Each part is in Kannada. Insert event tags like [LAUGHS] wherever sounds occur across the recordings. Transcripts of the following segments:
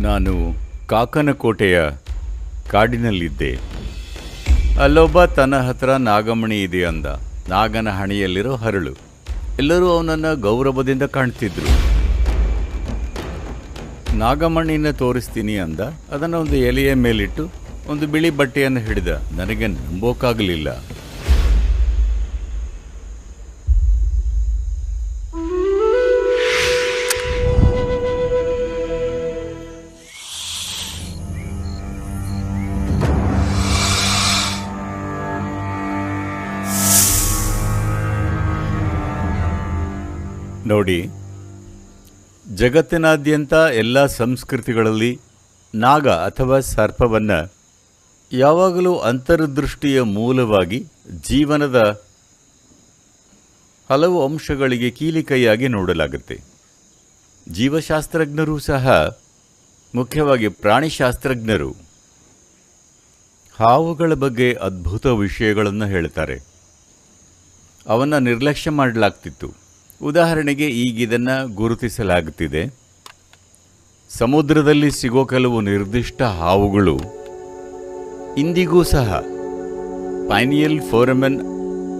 ನಾನು ಕಾಕನಕೋಟೆಯ ಕಾಡಿನಲ್ಲಿದ್ದೆ. ಅಲ್ಲೊಬ್ಬ ತನ್ನ ಹತ್ರ ನಾಗಮಣಿ ಇದೆ ಅಂದ. ನಾಗನ ಹಣೆಯಲ್ಲಿರೋ ಹರಳು. ಎಲ್ಲರೂ ಅವನನ್ನು ಗೌರವದಿಂದ ಕಾಣ್ತಿದ್ರು. ನಾಗಮಣಿನ ತೋರಿಸ್ತೀನಿ ಅಂದ. ಅದನ್ನು ಒಂದು ಎಲೆಯ ಮೇಲಿಟ್ಟು ಒಂದು ಬಿಳಿ ಬಟ್ಟೆಯನ್ನು ಹಿಡಿದ. ನನಗೆ ನಂಬೋಕ್ಕಾಗಲಿಲ್ಲ ನೋಡಿ, ಜಗತ್ತಿನಾದ್ಯಂತ ಎಲ್ಲ ಸಂಸ್ಕೃತಿಗಳಲ್ಲಿ ನಾಗ ಅಥವಾ ಸರ್ಪವನ್ನು ಯಾವಾಗಲೂ ಅಂತರ್ದೃಷ್ಟಿಯ ಮೂಲವಾಗಿ ಜೀವನದ ಹಲವು ಅಂಶಗಳಿಗೆ ಕೀಲಿಕೈಯಾಗಿ ನೋಡಲಾಗುತ್ತೆ. ಜೀವಶಾಸ್ತ್ರಜ್ಞರು ಸಹ, ಮುಖ್ಯವಾಗಿ ಪ್ರಾಣಿಶಾಸ್ತ್ರಜ್ಞರು, ಹಾವುಗಳ ಬಗ್ಗೆ ಅದ್ಭುತ ವಿಷಯಗಳನ್ನು ಹೇಳ್ತಾರೆ. ಅವನ್ನು ನಿರ್ಲಕ್ಷ್ಯ ಮಾಡಲಾಗ್ತಿತ್ತು. ಉದಾಹರಣೆಗೆ ಈಗ ಇದನ್ನು ಗುರುತಿಸಲಾಗುತ್ತಿದೆ. ಸಮುದ್ರದಲ್ಲಿ ಸಿಗೋ ಕೆಲವು ನಿರ್ದಿಷ್ಟ ಹಾವುಗಳು ಇಂದಿಗೂ ಸಹ ಪೈನಿಯಲ್ ಫೋರಮೆನ್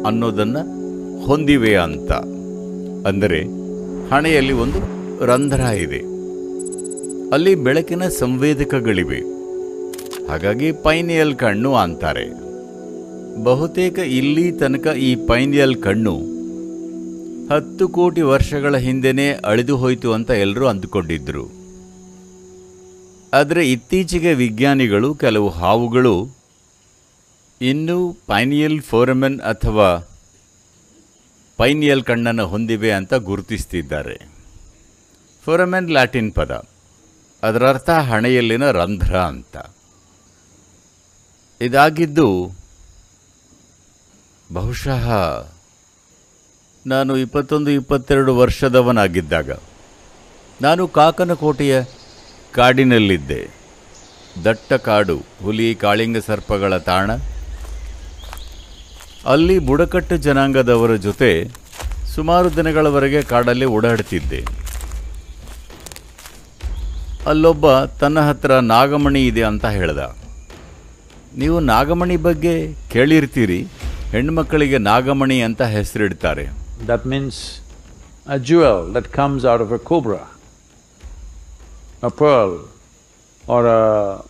ಅನ್ನೋದನ್ನು ಹೊಂದಿವೆ ಅಂತ. ಅಂದರೆ ಹಣೆಯಲ್ಲಿ ಒಂದು ರಂಧ್ರ ಇದೆ. ಅಲ್ಲಿ ಬೆಳಕಿನ ಸಂವೇದಕಗಳಿವೆ. ಹಾಗಾಗಿ ಪೈನಿಯಲ್ ಕಣ್ಣು ಅಂತಾರೆ. ಬಹುತೇಕ ಇಲ್ಲಿ ತನಕ ಈ ಪೈನಿಯಲ್ ಕಣ್ಣು ಹತ್ತು ಕೋಟಿ ವರ್ಷಗಳ ಹಿಂದೆನೇ ಅಳಿದು ಹೋಯಿತು ಅಂತ ಎಲ್ಲರೂ ಅಂದುಕೊಂಡಿದ್ದರು ಆದರೆ ಇತ್ತೀಚೆಗೆ ವಿಜ್ಞಾನಿಗಳು ಕೆಲವು ಹಾವುಗಳು ಇನ್ನೂ ಪೈನಿಯಲ್ ಫೋರಮೆನ್ ಅಥವಾ ಪೈನಿಯಲ್ ಕಣ್ಣನ್ನು ಹೊಂದಿವೆ ಅಂತ ಗುರುತಿಸ್ತಿದ್ದಾರೆ. ಫೋರಮೆನ್ ಲ್ಯಾಟಿನ್ ಪದ. ಅದರರ್ಥ ಹಣೆಯಲ್ಲಿನ ರಂಧ್ರ ಅಂತ. ಇದಾಗಿದ್ದು ಬಹುಶಃ ನಾನು ಇಪ್ಪತ್ತೊಂದು, ಇಪ್ಪತ್ತೆರಡು ವರ್ಷದವನಾಗಿದ್ದಾಗ ನಾನು ಕಾಕನಕೋಟೆಯ ಕಾಡಿನಲ್ಲಿದ್ದೆ. ದಟ್ಟ ಕಾಡು, ಹುಲಿ, ಕಾಳಿಂಗ ಸರ್ಪಗಳ ತಾಣ. ಅಲ್ಲಿ ಬುಡಕಟ್ಟು ಜನಾಂಗದವರ ಜೊತೆ ಸುಮಾರು ದಿನಗಳವರೆಗೆ ಕಾಡಲ್ಲಿ ಓಡಾಡ್ತಿದ್ದೆ ಅಲ್ಲೊಬ್ಬ, ತನ್ನ ಹತ್ರ ನಾಗಮಣಿ ಇದೆ ಅಂತ ಹೇಳ್ದ. ನೀವು ನಾಗಮಣಿ ಬಗ್ಗೆ ಕೇಳಿರ್ತೀರಿ ಹೆಣ್ಮಕ್ಕಳಿಗೆ ನಾಗಮಣಿ ಅಂತ ಹೆಸರಿಡ್ತಾರೆ. That means a jewel that comes out of a cobra, a pearl or a…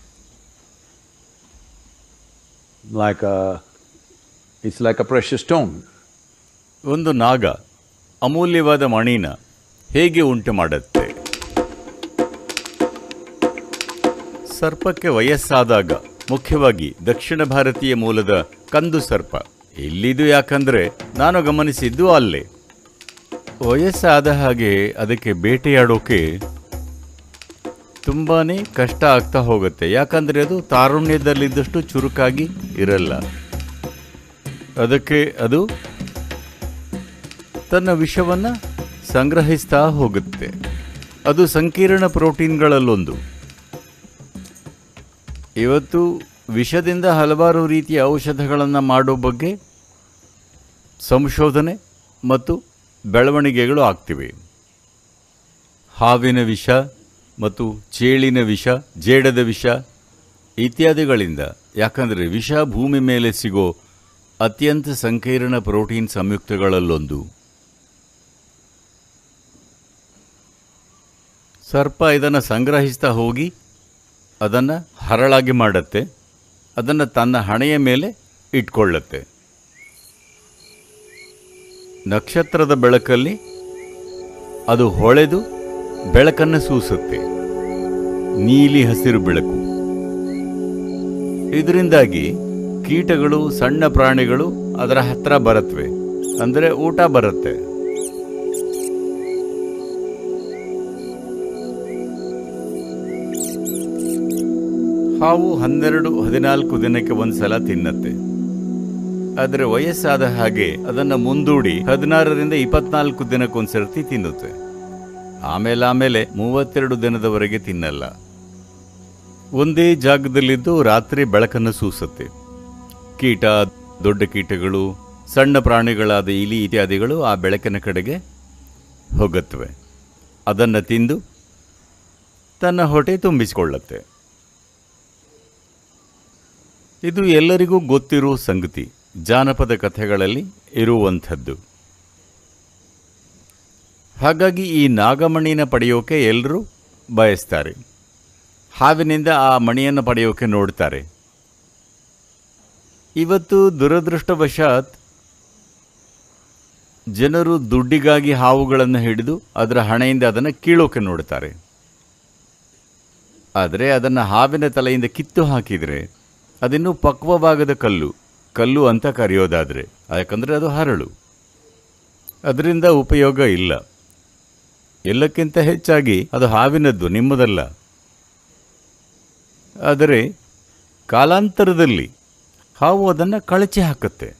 like a… it's like a precious stone. ಒಂದು ನಾಗ ಅಮೂಲ್ಯವಾದ ಮಣಿನ ಹೇಗೆ ಉಂಟು ಮಾಡುತ್ತೆ ಸರ್ಪಕ್ಕೆ ವಯಸ್ಸಾದಾಗ ಮುಖ್ಯವಾಗಿ ದಕ್ಷಿಣ ಭಾರತೀಯ ಮೂಲದ ಕಂದು ಸರ್ಪ ಇಲ್ಲಿದು ಯಾಕಂದ್ರೆ ನಾನು ಗಮನಿಸಿದ್ದು ಅಲ್ಲೇ. ವಯಸ್ಸಾದ ಹಾಗೆ ಅದಕ್ಕೆ ಬೇಟೆಯಾಡೋಕೆ ತುಂಬಾ ಕಷ್ಟ ಆಗ್ತಾ ಹೋಗುತ್ತೆ. ಯಾಕಂದರೆ ಅದು ತಾರುಣ್ಯದಲ್ಲಿದ್ದಷ್ಟು ಚುರುಕಾಗಿ ಇರಲ್ಲ. ಅದಕ್ಕೆ ಅದು ತನ್ನ ವಿಷವನ್ನು ಸಂಗ್ರಹಿಸ್ತಾ ಹೋಗುತ್ತೆ. ಅದು ಸಂಕೀರ್ಣ ಪ್ರೋಟೀನ್ಗಳಲ್ಲೊಂದು. ಇವತ್ತು ವಿಷದಿಂದ ಹಲವಾರು ರೀತಿಯ ಔಷಧಗಳನ್ನು ಮಾಡೋ ಬಗ್ಗೆ ಸಂಶೋಧನೆ ಮತ್ತು ಬೆಳವಣಿಗೆಗಳು ಆಗ್ತಿವೆ. ಹಾವಿನ ವಿಷ ಮತ್ತು ಚೇಳಿನ ವಿಷ, ಜೇಡದ ವಿಷ ಇತ್ಯಾದಿಗಳಿಂದ, ಯಾಕಂದರೆ ವಿಷ ಭೂಮಿ ಮೇಲೆ ಸಿಗೋ ಅತ್ಯಂತ ಸಂಕೀರ್ಣ ಪ್ರೋಟೀನ್ ಸಂಯುಕ್ತಗಳಲ್ಲೊಂದು. ಸರ್ಪ ಇದನ್ನು ಸಂಗ್ರಹಿಸ್ತಾ ಹೋಗಿ, ಅದನ್ನು ಹರಳಾಗಿ ಮಾಡುತ್ತೆ, ಅದನ್ನು ತನ್ನ ಹಣೆಯ ಮೇಲೆ ಇಟ್ಕೊಳ್ಳುತ್ತೆ. ನಕ್ಷತ್ರದ ಬೆಳಕಲ್ಲಿ ಅದು ಹೊಳೆದು ಬೆಳಕನ್ನು ಸೂಸುತ್ತೆ. ನೀಲಿ ಹಸಿರು ಬೆಳಕು. ಇದರಿಂದಾಗಿ ಕೀಟಗಳು, ಸಣ್ಣ ಪ್ರಾಣಿಗಳು ಅದರ ಹತ್ತಿರ ಬರುತ್ತವೆ ಅಂದರೆ ಊಟ ಬರುತ್ತೆ. ಹಾವು ಹನ್ನೆರಡು, ಹದಿನಾಲ್ಕು ದಿನಕ್ಕೆ ಒಂದು ಸಲ ತಿನ್ನತ್ತೆ. ಆದರೆ ವಯಸ್ಸಾದ ಹಾಗೆ ಅದನ್ನ ಮುಂದೂಡಿ ಹದಿನಾರರಿಂದ ಇಪ್ಪತ್ನಾಲ್ಕು ದಿನಕ್ಕೊಂದ್ಸರ್ತಿ ತಿನ್ನುತ್ತೆ. ಆಮೇಲೆ ಆಮೇಲೆ ಮೂವತ್ತೆರಡು ದಿನದವರೆಗೆ ತಿನ್ನಲ್ಲ. ಒಂದೇ ಜಾಗದಲ್ಲಿದ್ದು ರಾತ್ರಿ ಬೆಳಕನ್ನು ಸೂಸುತ್ತೆ. ಕೀಟ, ದೊಡ್ಡ ಕೀಟಗಳು, ಸಣ್ಣ ಪ್ರಾಣಿಗಳಾದ ಇಲಿ ಇತ್ಯಾದಿಗಳು ಆ ಬೆಳಕಿನ ಕಡೆಗೆ ಹೋಗುತ್ತವೆ. ಅದನ್ನು ತಿಂದು ತನ್ನ ಹೊಟ್ಟೆ ತುಂಬಿಸಿಕೊಳ್ಳುತ್ತೆ. ಇದು ಎಲ್ಲರಿಗೂ ಗೊತ್ತಿರುವ ಸಂಗತಿ. ಜಾನಪದ ಕಥೆಗಳಲ್ಲಿ ಇರುವಂಥದ್ದು. ಹಾಗಾಗಿ ಈ ನಾಗಮಣಿನ ಪಡೆಯೋಕೆ ಎಲ್ಲರೂ ಬಯಸ್ತಾರೆ. ಹಾವಿನಿಂದ ಆ ಮಣಿಯನ್ನು ಪಡೆಯೋಕೆ ನೋಡ್ತಾರೆ. ಇವತ್ತು ದುರದೃಷ್ಟವಶಾತ್ ಜನರು ದುಡ್ಡಿಗಾಗಿ ಹಾವುಗಳನ್ನು ಹಿಡಿದು ಅದರ ಹಣೆಯಿಂದ ಅದನ್ನು ಕೀಳೋಕೆ ನೋಡ್ತಾರೆ. ಆದರೆ ಅದನ್ನು ಹಾವಿನ ತಲೆಯಿಂದ ಕಿತ್ತು ಹಾಕಿದರೆ ಅದಿನ್ನೂ ಪಕ್ವವಾಗದ ಕಲ್ಲು. ಕಲ್ಲು ಅಂತ ಕರೆಯೋದಾದರೆ, ಯಾಕಂದರೆ ಅದು ಹರಳು. ಅದರಿಂದ ಉಪಯೋಗ ಇಲ್ಲ. ಎಲ್ಲಕ್ಕಿಂತ ಹೆಚ್ಚಾಗಿ ಅದು ಹಾವಿನದ್ದು, ನಿಮ್ಮದಲ್ಲ. ಆದರೆ, ಕಾಲಾಂತರದಲ್ಲಿ ಹಾವು ಅದನ್ನು ಕಳಚಿ ಹಾಕುತ್ತೆ.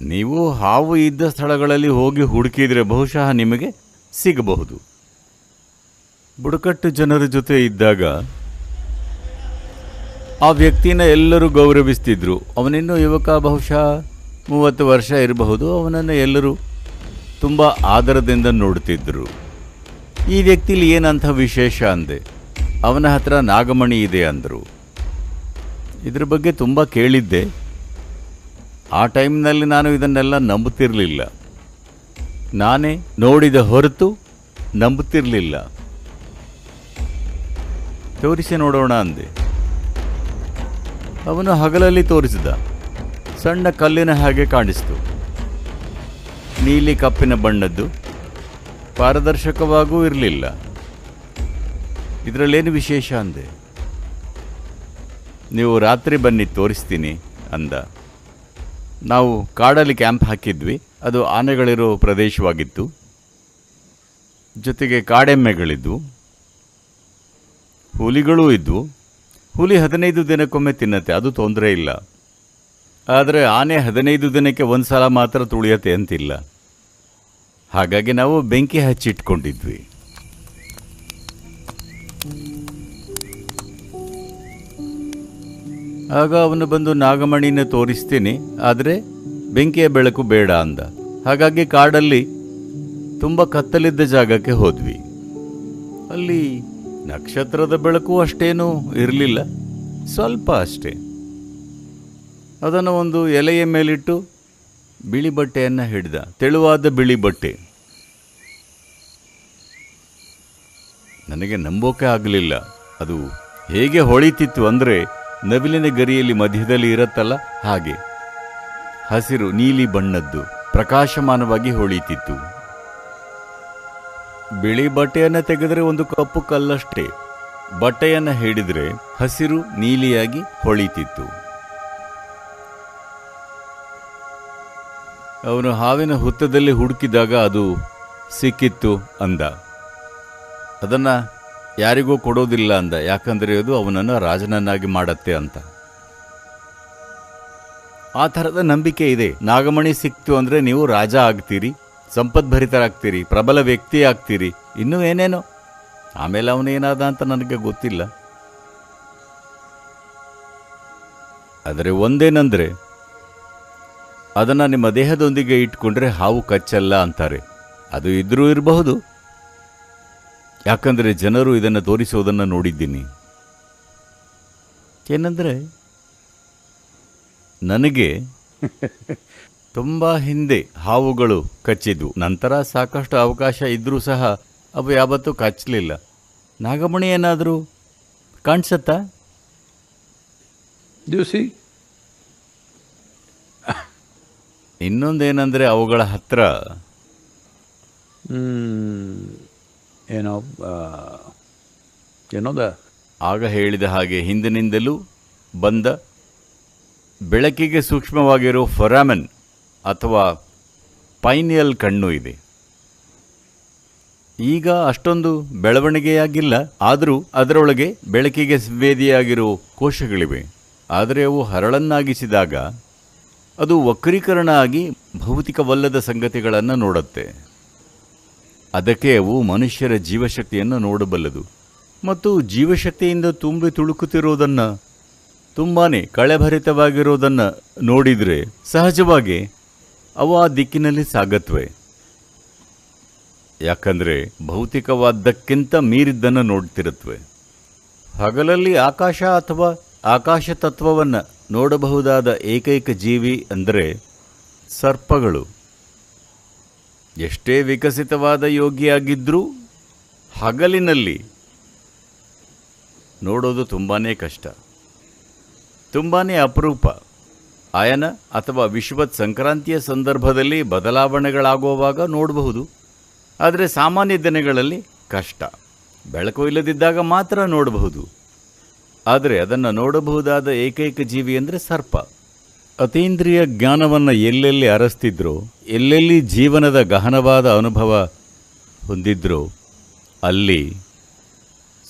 ನೀವು ಹಾವು ಇದ್ದ ಸ್ಥಳಗಳಲ್ಲಿ ಹೋಗಿ ಹುಡುಕಿದರೆ ಬಹುಶಃ ನಿಮಗೆ ಸಿಗಬಹುದು. ಬುಡಕಟ್ಟು ಜನರ ಜೊತೆ ಇದ್ದಾಗ ಆ ವ್ಯಕ್ತಿನ ಎಲ್ಲರೂ ಗೌರವಿಸ್ತಿದ್ರು. ಅವನಿನ್ನು ಯುವಕ ಬಹುಶಃ ಮೂವತ್ತು ವರ್ಷ ಇರಬಹುದು. ಅವನನ್ನು ಎಲ್ಲರೂ ತುಂಬ ಆದರದಿಂದ ನೋಡ್ತಿದ್ರು. ಈ ವ್ಯಕ್ತಿಲಿ ಏನಂಥ ವಿಶೇಷ ಅಂದೆ? ಅವನ ಹತ್ರ ನಾಗಮಣಿ ಇದೆ ಅಂದರು. ಇದ್ರ ಬಗ್ಗೆ ತುಂಬ ಕೇಳಿದ್ದೆ. ಆ ಟೈಮ್ನಲ್ಲಿ ನಾನು ಇದನ್ನೆಲ್ಲ ನಂಬುತ್ತಿರಲಿಲ್ಲ. ನಾನೇ ನೋಡಿದ ಹೊರತು ನಂಬುತ್ತಿರಲಿಲ್ಲ. ತೋರಿಸಿ ನೋಡೋಣ ಅಂದೆ. ಅವನು ಹಗಲಲ್ಲಿ ತೋರಿಸಿದ ಸಣ್ಣ ಕಲ್ಲಿನ ಹಾಗೆ ಕಾಣಿಸ್ತು. ನೀಲಿ ಕಪ್ಪಿನ ಬಣ್ಣದ್ದು ಪಾರದರ್ಶಕವಾಗೂ ಇರಲಿಲ್ಲ. ಇದರಲ್ಲೇನು ವಿಶೇಷ ಅಂದೆ? ನೀವು ರಾತ್ರಿ ಬನ್ನಿ ತೋರಿಸ್ತೀನಿ ಅಂದ. ನಾವು ಕಾಡಲ್ಲಿ ಕ್ಯಾಂಪ್ ಹಾಕಿದ್ವಿ, ಅದು ಆನೆಗಳಿರೋ ಪ್ರದೇಶವಾಗಿತ್ತು. ಜೊತೆಗೆ ಕಾಡೆಮ್ಮೆಗಳಿದ್ವು. ಹುಲಿಗಳೂ ಇದ್ವು. ಹುಲಿ ಹದಿನೈದು ದಿನಕ್ಕೊಮ್ಮೆ ತಿನ್ನತ್ತೆ, ಅದು ತೊಂದರೆ ಇಲ್ಲ. ಆದರೆ ಆನೆ ಹದಿನೈದು ದಿನಕ್ಕೆ ಒಂದು ಸಲ ಮಾತ್ರ ತುಳಿಯತ್ತೆ ಅಂತಿಲ್ಲ. ಹಾಗಾಗಿ ನಾವು ಬೆಂಕಿ ಹಚ್ಚಿಟ್ಕೊಂಡಿದ್ವಿ. ಆಗ ಅವನು ಬಂದು ನಾಗಮಣಿನ ತೋರಿಸ್ತೀನಿ, ಆದರೆ ಬೆಂಕಿಯ ಬೆಳಕು ಬೇಡ ಅಂದ. ಹಾಗಾಗಿ ಕಾಡಲ್ಲಿ ತುಂಬ ಕತ್ತಲಿದ್ದ ಜಾಗಕ್ಕೆ ಹೋದ್ವಿ. ಅಲ್ಲಿ ನಕ್ಷತ್ರದ ಬೆಳಕು ಅಷ್ಟೇನೂ ಇರಲಿಲ್ಲ. ಸ್ವಲ್ಪ ಅಷ್ಟೇ. ಅದನ್ನು ಒಂದು ಎಲೆಯ ಮೇಲಿಟ್ಟು ಬಿಳಿ ಬಟ್ಟೆಯನ್ನು ಹಿಡಿದ. ತೆಳುವಾದ ಬಿಳಿ ಬಟ್ಟೆ. ನನಗೆ ನಂಬೋಕೆ ಆಗಲಿಲ್ಲ. ಅದು ಹೇಗೆ ಹೊಳಿತಿತ್ತು ಅಂದರೆ ನವಿಲಿನ ಗರಿಯಲ್ಲಿ ಮಧ್ಯದಲ್ಲಿ ಇರುತ್ತಲ್ಲ ಹಾಗೆ. ಹಸಿರು ನೀಲಿ ಬಣ್ಣದ್ದು ಪ್ರಕಾಶಮಾನವಾಗಿ ಹೊಳಿತಿತ್ತು. ಬಿಳಿ ಬಟ್ಟೆಯನ್ನು ತೆಗೆದರೆ ಒಂದು ಕಪ್ಪು ಕಲ್ಲಷ್ಟೇ. ಬಟ್ಟೆಯನ್ನು ಹಿಡಿದ್ರೆ ಹಸಿರು ನೀಲಿಯಾಗಿ ಹೊಳಿತಿತ್ತು. ಅವನು ಹಾವಿನ ಹುತ್ತದಲ್ಲಿ ಹುಡುಕಿದಾಗ ಅದು ಸಿಕ್ಕಿತ್ತು ಅಂದ. ಅದನ್ನು ಯಾರಿಗೂ ಕೊಡೋದಿಲ್ಲ ಅಂದ. ಯಾಕಂದರೆ ಅದು ಅವನನ್ನು ರಾಜನನ್ನಾಗಿ ಮಾಡತ್ತೆ ಅಂತ. ಆ ಥರದ ನಂಬಿಕೆ ಇದೆ. ನಾಗಮಣಿ ಸಿಕ್ತು ಅಂದರೆ ನೀವು ರಾಜ ಆಗ್ತೀರಿ. ಸಂಪದ್ಭರಿತರಾಗ್ತೀರಿ, ಪ್ರಬಲ ವ್ಯಕ್ತಿ ಆಗ್ತೀರಿ ಇನ್ನೂ ಏನೇನೋ? ಆಮೇಲೆ ಅವನೇನಾದ ಅಂತ ನನಗೆ ಗೊತ್ತಿಲ್ಲ. ಆದರೆ ಒಂದೇನೆಂದರೆ, ಅದನ್ನು ನಿಮ್ಮ ದೇಹದೊಂದಿಗೆ ಇಟ್ಕೊಂಡ್ರೆ ಹಾವು ಕಚ್ಚಲ್ಲ ಅಂತಾರೆ. ಅದು ಇದ್ರೂ ಇರಬಹುದು. ಯಾಕಂದರೆ ಜನರು ಇದನ್ನು ತೋರಿಸೋದನ್ನು ನೋಡಿದ್ದೀನಿ. ಏನಂದರೆ, ನನಗೆ [LAUGHS] ತುಂಬ ಹಿಂದೆ ಹಾವುಗಳು ಕಚ್ಚಿದ್ವು. ನಂತರ ಸಾಕಷ್ಟು ಅವಕಾಶ ಇದ್ದರೂ ಸಹ ಅವು ಯಾವತ್ತೂ ಕಚ್ಚಲಿಲ್ಲ ನಾಗಮಣಿ ಏನಾದರೂ ಕಾಣಿಸತ್ತಾ? ದಿವಸಿ? ಇನ್ನೊಂದೇನೆಂದರೆ ಅವುಗಳ ಹತ್ರ. ಏನೋ the ಆಗ ಹೇಳಿದ ಹಾಗೆ ಹಿಂದಿನಿಂದಲೂ ಬಂದ ಬೆಳಕಿಗೆ ಸೂಕ್ಷ್ಮವಾಗಿರೋ ಫೊರಾಮನ್. ಅಥವಾ ಪೈನಿಯಲ್ ಕಣ್ಣು ಇದೆ. ಈಗ ಅಷ್ಟೊಂದು ಬೆಳವಣಿಗೆಯಾಗಿಲ್ಲ, ಆದರೂ ಅದರೊಳಗೆ ಬೆಳಕಿಗೆ ಸಂವೇದಿಯಾಗಿರೋ ಕೋಶಗಳಿವೆ. ಆದರೆ ಅವು ಹರಳನ್ನಾಗಿಸಿದಾಗ ಅದು ವಕ್ರೀಕರಣ ಆಗಿ ಭೌತಿಕವಲ್ಲದ ಸಂಗತಿಗಳನ್ನು ನೋಡುತ್ತೆ. ಅದಕ್ಕೆ ಅವು ಮನುಷ್ಯರ ಜೀವಶಕ್ತಿಯನ್ನು ನೋಡಬಲ್ಲದು. ಮತ್ತು ಜೀವಶಕ್ತಿಯಿಂದ ತುಂಬಿ ತುಳುಕುತ್ತಿರೋದನ್ನು ತುಂಬಾ ಕಳೆಭರಿತವಾಗಿರೋದನ್ನು ನೋಡಿದರೆ ಸಹಜವಾಗಿ ಅವು ಆ ದಿಕ್ಕಿನಲ್ಲಿ ಸಾಗತ್ವೆ. ಯಾಕಂದರೆ ಭೌತಿಕವಾದ್ದಕ್ಕಿಂತ ಮೀರಿದ್ದನ್ನು ನೋಡ್ತಿರುತ್ತವೆ ಹಗಲಲ್ಲಿ ಆಕಾಶ ಅಥವಾ ಆಕಾಶ ತತ್ವವನ್ನು ನೋಡಬಹುದಾದ ಏಕೈಕ ಜೀವಿ ಅಂದರೆ ಸರ್ಪಗಳು. ಎಷ್ಟೇ ವಿಕಸಿತವಾದ ಯೋಗಿಯಾಗಿದ್ದರೂ ಹಗಲಿನಲ್ಲಿ ನೋಡೋದು ತುಂಬಾ ಕಷ್ಟ. ತುಂಬಾ ಅಪರೂಪ. ಆಯನ ಅಥವಾ ವಿಶ್ವದ ಸಂಕ್ರಾಂತಿಯ ಸಂದರ್ಭದಲ್ಲಿ ಬದಲಾವಣೆಗಳಾಗುವಾಗ ನೋಡಬಹುದು. ಆದರೆ ಸಾಮಾನ್ಯ ದಿನಗಳಲ್ಲಿ ಕಷ್ಟ. ಬೆಳಕು ಇಲ್ಲದಿದ್ದಾಗ ಮಾತ್ರ ನೋಡಬಹುದು. ಆದರೆ ಅದನ್ನು ನೋಡಬಹುದಾದ ಏಕೈಕ ಜೀವಿ ಅಂದರೆ ಸರ್ಪ. ಅತೀಂದ್ರಿಯ ಜ್ಞಾನವನ್ನು ಎಲ್ಲೆಲ್ಲಿ ಅರಸ್ತಿದ್ರೋ, ಎಲ್ಲೆಲ್ಲಿ ಜೀವನದ ಗಹನವಾದ ಅನುಭವ ಹೊಂದಿದ್ರೋ, ಅಲ್ಲಿ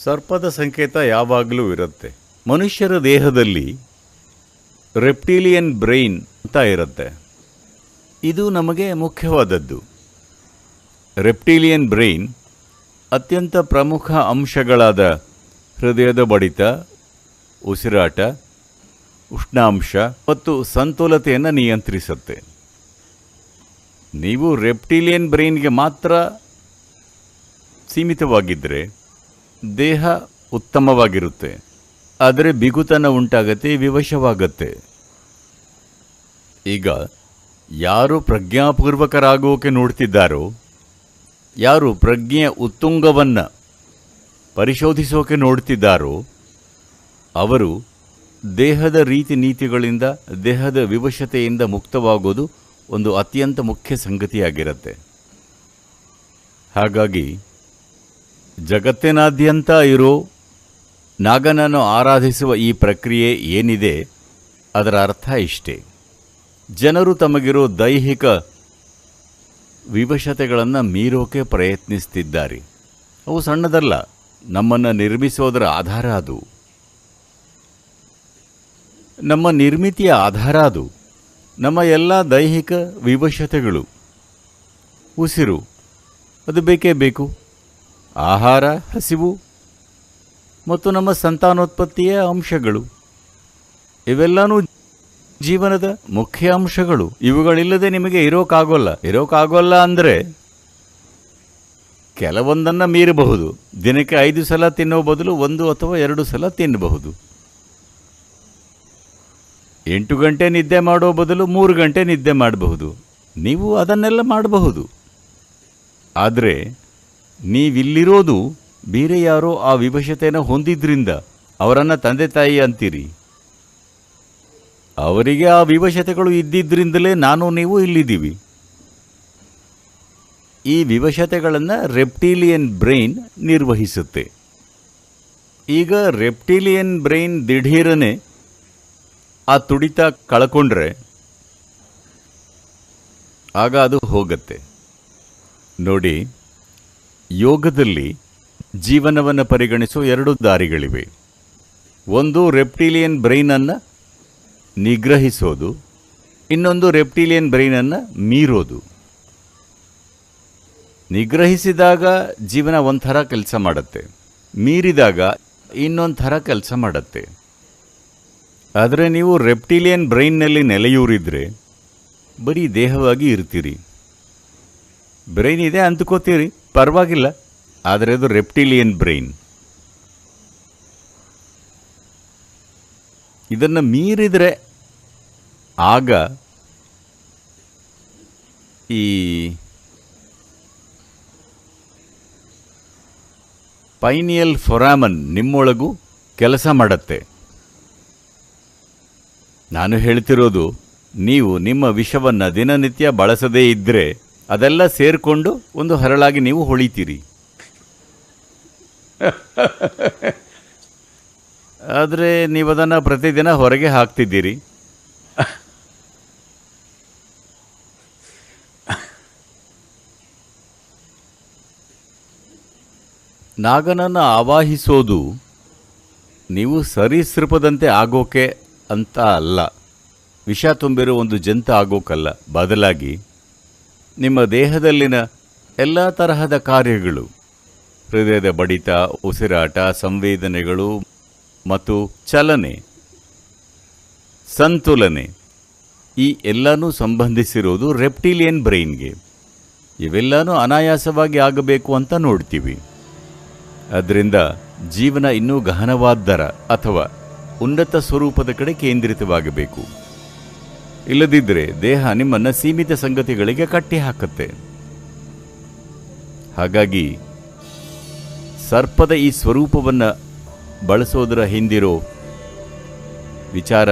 ಸರ್ಪದ ಸಂಕೇತ ಯಾವಾಗಲೂ ಇರುತ್ತೆ. ಮನುಷ್ಯರ ದೇಹದಲ್ಲಿ ರೆಪ್ಟೀಲಿಯನ್ ಬ್ರೈನ್ ಅಂತ ಇರುತ್ತೆ. ಇದು ನಮಗೆ ಮುಖ್ಯವಾದದ್ದು. ರೆಪ್ಟೀಲಿಯನ್ ಬ್ರೈನ್ ಅತ್ಯಂತ ಪ್ರಮುಖ ಅಂಶಗಳಾದ ಹೃದಯದ ಬಡಿತ, ಉಸಿರಾಟ, ಉಷ್ಣಾಂಶ ಮತ್ತು ಸಂತುಲತೆಯನ್ನು ನಿಯಂತ್ರಿಸುತ್ತೆ. ನೀವು ರೆಪ್ಟೀಲಿಯನ್ ಬ್ರೈನ್ಗೆ ಮಾತ್ರ ಸೀಮಿತವಾಗಿದ್ದರೆ ದೇಹ ಉತ್ತಮವಾಗಿರುತ್ತೆ. ಆದರೆ ಬಿಗುತನ ಉಂಟಾಗತ್ತೆ ವಿವಶವಾಗತ್ತೆ. ಈಗ ಯಾರು ಪ್ರಜ್ಞಾಪೂರ್ವಕರಾಗೋಕೆ ನೋಡ್ತಿದ್ದಾರೋ, ಯಾರು ಪ್ರಜ್ಞೆಯ ಉತ್ತುಂಗವನ್ನು ಪರಿಶೋಧಿಸೋಕೆ ನೋಡ್ತಿದ್ದಾರೋ, ಅವರು ದೇಹದ ರೀತಿ ನೀತಿಗಳಿಂದ, ದೇಹದ ವಿವಶತೆಯಿಂದ ಮುಕ್ತವಾಗೋದು ಒಂದು ಅತ್ಯಂತ ಮುಖ್ಯ ಸಂಗತಿಯಾಗಿರುತ್ತೆ. ಹಾಗಾಗಿ ಜಗತ್ತಿನಾದ್ಯಂತ ಇರೋ ನಾಗನನ್ನು ಆರಾಧಿಸುವ ಈ ಪ್ರಕ್ರಿಯೆ ಏನಿದೆ ಅದರ ಅರ್ಥ ಇಷ್ಟೇ. ಜನರು ತಮಗಿರೋ ದೈಹಿಕ ವಿವಶತೆಗಳನ್ನು ಮೀರೋಕೆ ಪ್ರಯತ್ನಿಸ್ತಿದ್ದಾರೆ. ಅವು ಸಣ್ಣದಲ್ಲ, ನಮ್ಮನ್ನು ನಿರ್ಮಿಸೋದರ ಆಧಾರ ಅದು. ನಮ್ಮ ನಿರ್ಮಿತಿಯ ಆಧಾರ ಅದು. ನಮ್ಮ ಎಲ್ಲ ದೈಹಿಕ ವಿವಶತೆಗಳು. ಉಸಿರು, ಅದು ಬೇಕೇ ಬೇಕು. ಆಹಾರ, ಹಸಿವು ಮತ್ತು ನಮ್ಮ ಸಂತಾನೋತ್ಪತ್ತಿಯ ಅಂಶಗಳು. ಇವೆಲ್ಲನೂ ಜೀವನದ ಮುಖ್ಯ ಅಂಶಗಳು. ಇವುಗಳಿಲ್ಲದೆ ನಿಮಗೆ ಇರೋಕ್ಕಾಗೋಲ್ಲ ಇರೋಕ್ಕಾಗೋಲ್ಲ ಅಂದರೆ ಕೆಲವೊಂದನ್ನು ಮೀರಬಹುದು. ದಿನಕ್ಕೆ ಐದು ಸಲ ತಿನ್ನೋ ಬದಲು ಒಂದು ಅಥವಾ ಎರಡು ಸಲ ತಿನ್ನಬಹುದು. ಎಂಟು ಗಂಟೆ ನಿದ್ದೆ ಮಾಡೋ ಬದಲು ಮೂರು ಗಂಟೆ ನಿದ್ದೆ ಮಾಡಬಹುದು. ನೀವು ಅದನ್ನೆಲ್ಲ ಮಾಡಬಹುದು. ಆದರೆ ನೀವಿಲ್ಲಿರೋದು ಬೇರೆ ಯಾರೋ ಆ ವಿವಶತೆಯನ್ನು ಹೊಂದಿದ್ರಿಂದ ಅವರನ್ನು ತಂದೆ ತಾಯಿ ಅಂತೀರಿ. ಅವರಿಗೆ ಆ ವಿವಶತೆಗಳು ಇದ್ದಿದ್ದರಿಂದಲೇ ನಾನು ನೀವು ಇಲ್ಲಿದ್ದೀವಿ. ಈ ವಿವಶತೆಗಳನ್ನು ರೆಪ್ಟೀಲಿಯನ್ ಬ್ರೈನ್ ನಿರ್ವಹಿಸುತ್ತೆ. ಈಗ ರೆಪ್ಟೀಲಿಯನ್ ಬ್ರೈನ್ ದಿಢೀರನೆ ಆ ತುಡಿತ ಕಳ್ಕೊಂಡ್ರೆ ಆಗ ಅದು ಹೋಗುತ್ತೆ. ನೋಡಿ, ಯೋಗದಲ್ಲಿ ಜೀವನವನ್ನು ಪರಿಗಣಿಸುವ ಎರಡು ದಾರಿಗಳಿವೆ. ಒಂದು ರೆಪ್ಟಿಲಿಯನ್ ಬ್ರೈನನ್ನು ನಿಗ್ರಹಿಸೋದು, ಇನ್ನೊಂದು ರೆಪ್ಟಿಲಿಯನ್ ಬ್ರೈನನ್ನು ಮೀರೋದು. ನಿಗ್ರಹಿಸಿದಾಗ ಜೀವನ ಒಂಥರ ಕೆಲಸ ಮಾಡುತ್ತೆ, ಮೀರಿದಾಗ ಇನ್ನೊಂದು ಕೆಲಸ ಮಾಡುತ್ತೆ. ಆದರೆ ನೀವು ರೆಪ್ಟಿಲಿಯನ್ ಬ್ರೈನ್ನಲ್ಲಿ ನೆಲೆಯೂರಿದ್ರೆ ಬರೀ ದೇಹವಾಗಿ ಇರ್ತೀರಿ. ಬ್ರೈನ್ ಇದೆ ಅಂದ್ಕೋತೀರಿ, ಪರವಾಗಿಲ್ಲ. ಆದರೆ ಅದು ರೆಪ್ಟಿಲಿಯನ್ ಬ್ರೈನ್. ಇದನ್ನು ಮೀರಿದರೆ ಆಗ ಈ ಪೈನಿಯಲ್ ಫೊರಾಮನ್ ನಿಮ್ಮೊಳಗೂ ಕೆಲಸ ಮಾಡತ್ತೆ. ನಾನು ಹೇಳ್ತಿರೋದು, ನೀವು ನಿಮ್ಮ ವಿಷವನ್ನು ದಿನನಿತ್ಯ ಬಳಸದೇ ಇದ್ದರೆ ಅದೆಲ್ಲ ಸೇರಿಕೊಂಡು ಒಂದು ಹರಳಾಗಿ ನೀವು ಹೊಳಿತೀರಿ. [LAUGHS] ಆದರೆ ನೀವು ಅದನ್ನು ಪ್ರತಿದಿನ ಹೊರಗೆ ಹಾಕ್ತಿದ್ದೀರಿ. [LAUGHS] ನಾಗನನ್ನು ಆವಾಹಿಸೋದು ನೀವು ಸರೀಸೃಪದಂತೆ ಆಗೋಕೆ ಅಂತ ಅಲ್ಲ. ವಿಷ ತುಂಬಿರೋ ಒಂದು ಜಂತ ಆಗೋಕಲ್ಲ. ಬದಲಾಗಿ ನಿಮ್ಮ ದೇಹದಲ್ಲಿನ ಎಲ್ಲ ತರಹದ ಕಾರ್ಯಗಳು ಹೃದಯದ ಬಡಿತ, ಉಸಿರಾಟ, ಸಂವೇದನೆಗಳು ಮತ್ತು ಚಲನೆ, ಸಂತುಲನೆ ಈ ಎಲ್ಲನೂ ಸಂಬಂಧಿಸಿರೋದು ರೆಪ್ಟಿಲಿಯನ್ ಬ್ರೈನ್ಗೆ. ಇವೆಲ್ಲನೂ ಅನಾಯಾಸವಾಗಿ ಆಗಬೇಕು ಅಂತ ನೋಡ್ತೀವಿ. ಅದರಿಂದ ಜೀವನ ಇನ್ನೂ ಗಹನವಾದ್ದರ ಅಥವಾ ಉನ್ನತ ಸ್ವರೂಪದ ಕಡೆ ಕೇಂದ್ರಿತವಾಗಬೇಕು. ಇಲ್ಲದಿದ್ದರೆ ದೇಹ ನಿಮ್ಮನ್ನು ಸೀಮಿತ ಸಂಗತಿಗಳಿಗೆ ಕಟ್ಟಿ ಹಾಕುತ್ತೆ. ಹಾಗಾಗಿ ಸರ್ಪದ ಈ ಸ್ವರೂಪವನ್ನು ಬಳಸೋದರ ಹಿಂದಿರೋ ವಿಚಾರ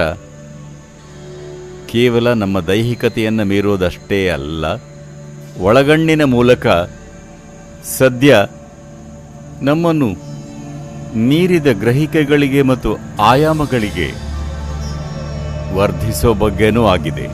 ಕೇವಲ ನಮ್ಮ ದೈಹಿಕತೆಯನ್ನು ಮೀರೋದಷ್ಟೇ ಅಲ್ಲ, ಒಳಗಣ್ಣಿನ ಮೂಲಕ ಸದ್ಯ ನಮ್ಮನ್ನು ಮೀರಿದ ಗ್ರಹಿಕೆಗಳಿಗೆ ಮತ್ತು ಆಯಾಮಗಳಿಗೆ ವರ್ಧಿಸೋ ಬಗ್ಗೆನೂ ಆಗಿದೆ.